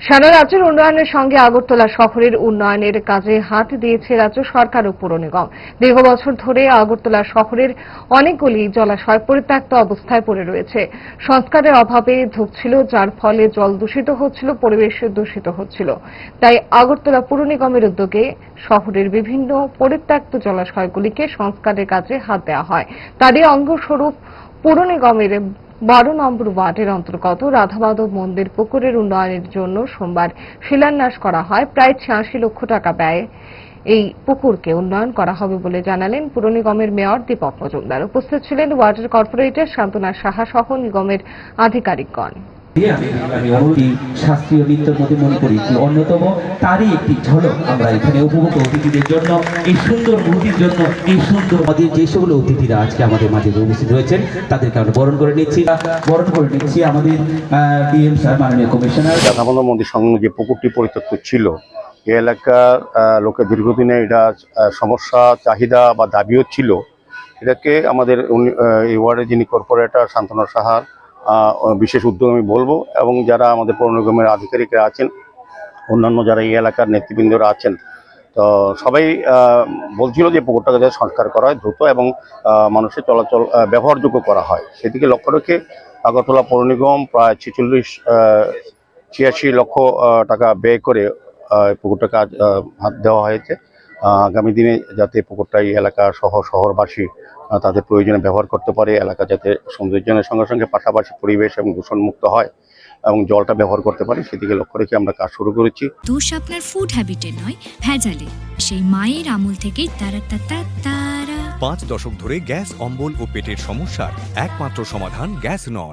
সারা রাজ্যের উন্নয়নের সঙ্গে আগরতলা শহরের উন্নয়নের কাজে হাত দিয়েছে রাজ্য সরকার ও পুর নিগম। দীর্ঘ বছর ধরে আগরতলা শহরের অনেকগুলি জলাশয় পরিত্যক্ত অবস্থায় পড়ে রয়েছে। সংস্কারের অভাবে ধুকছিল, যার ফলে জল দূষিত হচ্ছিল, পরিবেশ দূষিত হচ্ছিল। তাই আগরতলা পুর নিগমের উদ্যোগে শহরের বিভিন্ন পরিত্যক্ত জলাশয়গুলিকে সংস্কারের কাজে হাত দেওয়া হয়। তারই অঙ্গস্বরূপ পুর নিগমের বারো নম্বর ওয়ার্ডের অন্তর্গত রাধামাধব মন্দির পুকুরের উন্নয়নের জন্য সোমবার শিলান্যাস করা হয়। প্রায় ছিয়াশি লক্ষ টাকা ব্যয়ে এই পুকুরকে উন্নয়ন করা হবে বলে জানালেন পুর নিগমের মেয়র দীপক মজুমদার। উপস্থিত ছিলেন ওয়ার্ডের কর্পোরেটর শান্তনা সাহা সহ নিগমের আধিকারিকগণ। আমি শাস্ত্রীয় নৃত্যের মধ্যে মনে করি অন্যতম তারই একটি ঝলক আমরা এখানে উপভোগ অতিথিদের জন্য, এই সুন্দর মুহূর্তের জন্য, এই সুন্দর আমাদের যে সকল অতিথিরা আজকে আমাদের মাঝে উপস্থিত হয়েছেন তাদেরকে আমরা বরণ করে নিচ্ছি। বরণ করে নিচ্ছি আমাদের ডিএম স্যার, মাননীয় কমিশনার। মন্দির যে পুকুরটি পরিত্যক্ত ছিল, এই এলাকার লোকের দীর্ঘদিনে এটা সমস্যা, চাহিদা বা দাবিও ছিল। এটাকে আমাদের এই ওয়ার্ডের যিনি কর্পোরেটর শান্তনা সাহার বিশেষ উদ্যোগ আমি বলব। এবং যারা আমাদের পৌর নিগমের আধিকারিকরা আছেন অন্যান্য যারা এই এলাকার নেতৃবৃন্দরা আছেন তো সবাই বলছিল যে পুকুরটাকে যাতে সংস্কার করা হয় দ্রুত এবং মানুষের চলাচল ব্যবহারযোগ্য করা হয়। সেদিকে লক্ষ্য রেখে আগরতলা পৌর নিগম প্রায় ছেচল্লিশ ছিয়াশি লক্ষ টাকা ব্যয় করে আহ, এই পুকুরটা কাজ হাত দেওয়া হয়েছে। আগামী দিনে যাতে পুকুরটা এই এলাকা সহ শহরবাসী তাদের প্রয়োজনে ব্যবহার করতে পারে এলাকা যাতে সৌন্দর্যের সঙ্গে সঙ্গে পাশাপাশি পরিবেশ এবং দূষণমুক্ত হয় এবং জলটা ব্যবহার করতে পারে সেদিকে লক্ষ্য রেখে আমরা কাজ শুরু করেছি। দোষ আপনার ফুড হ্যাবিটের নয় ভেজালে। সেই মায়ের আমল থেকেই তারা তা তা তারা। পাঁচ দশক ধরে গ্যাস অম্বল ও পেটের সমস্যার একমাত্র সমাধান গ্যাস নল।